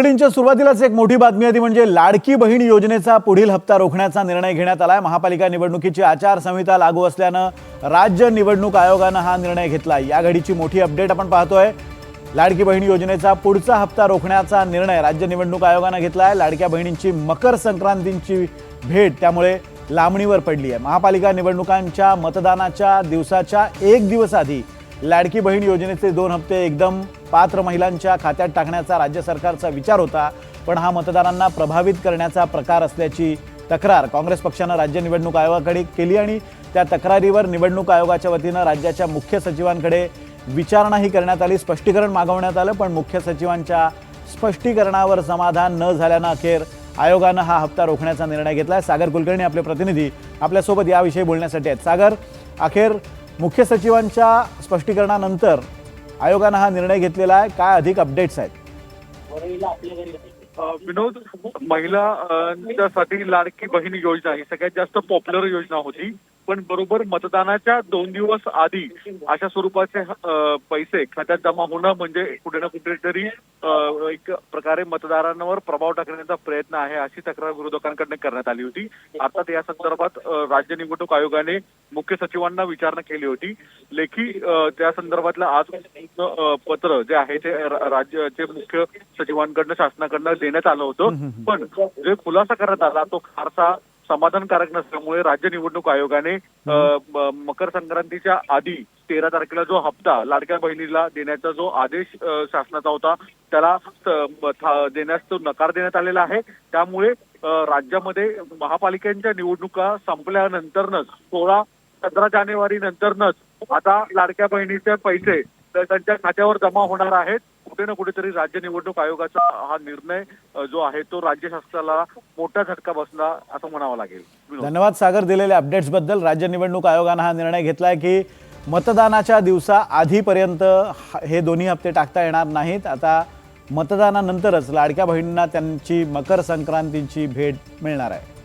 सुरुवातीलाच एक मोठी बातमी आहे ती म्हणजे लाडकी बहीण योजनेचा पुढील हप्ता रोखण्याचा निर्णय घेण्यात आलाय. महापालिका निवडणुकीची आचारसंहिता लागू असल्यानं राज्य निवडणूक आयोगानं हा निर्णय घेतला. या घडीची मोठी अपडेट आपण पाहतोय. लाडकी बहीण योजनेचा पुढचा हप्ता रोखण्याचा निर्णय राज्य निवडणूक आयोगानं घेतला आहे लाडक्या बहिणींची मकर संक्रांतींची भेट त्यामुळे लांबणीवर पडली आहे महापालिका निवडणुकांच्या मतदानाच्या दिवसाच्या एक दिवस आधी लाडकी बहीण योजनेचे दोन हप्ते एकदम पात्र महिलांच्या खात्यात टाकण्याचा राज्य सरकारचा विचार होता पण हा मतदारांना प्रभावित करण्याचा प्रकार असल्याची तक्रार काँग्रेस पक्षानं राज्य निवडणूक आयोगाकडे केली आणि त्या तक्रारीवर निवडणूक आयोगाच्या वतीनं राज्याच्या मुख्य सचिवांकडे विचारणाही करण्यात आली स्पष्टीकरण मागवण्यात आलं पण मुख्य सचिवांच्या स्पष्टीकरणावर समाधान न झाल्यानं अखेर आयोगानं हा हप्ता रोखण्याचा निर्णय घेतला आहे सागर कुलकर्णी आपले प्रतिनिधी आपल्यासोबत याविषयी बोलण्यासाठी आहेत. सागर अखेर मुख्य सचिवांच्या स्पष्टीकरणानंतर आयोगानं हा निर्णय घेतलेला आहे. काय अधिक अपडेट्स आहेत? विनोद महिलांसाठी लाडकी बहीण योजना ही सगळ्यात जास्त पॉप्युलर योजना होती. पण बरोबर मतदानाच्या दोन दिवस आधी अशा स्वरूपाचे पैसे खात्यात जमा होणं म्हणजे कुठे ना कुठेतरी एक प्रकारे मतदारांवर प्रभाव टाकण्याचा प्रयत्न आहे अशी तक्रार विरोधकांकडून करण्यात आली होती. अर्थात या संदर्भात राज्य निवडणूक आयोगाने मुख्य सचिवांना विचारणा केली होती. लेखी त्या संदर्भातलं आज पत्र जे आहे ते राज्याचे मुख्य सचिवांकडनं शासनाकडनं देण्यात आलं होतं. पण जे खुलासा करण्यात आला तो फारसा समाधानकारक नसल्यामुळे राज्य निवडणूक आयोगाने मकर संक्रांतीच्या आधी तेरा तारखेला जो हप्ता लाडक्या बहिणीला देण्याचा जो आदेश शासनाचा होता त्याला देण्यास तो नकार देण्यात आलेला आहे. त्यामुळे राज्यामध्ये महापालिकांच्या निवडणुका संपल्यानंतरनच सोळा सतरा जानेवारी नंतरनच आता लाडक्या बहिणीचे पैसे त्यांच्या खात्यावर जमा होणार आहेत. कुठे ना कुठेतरी राज्य निवडणूक आयोगाचा हा निर्णय जो आहे तो राज्य शासनाला मोठा झटका बसला असं म्हणावं लागेल. धन्यवाद सागर दिलेल्या अपडेट्सबद्दल. राज्य निवडणूक आयोगानं हा निर्णय घेतलाय की मतदानाच्या दिवसा आधीपर्यंत हे दोन्ही हप्ते टाकता येणार नाहीत. आता मतदानानंतरच लाडक्या बहिणींना त्यांची मकर संक्रांतीची भेट मिळणार आहे.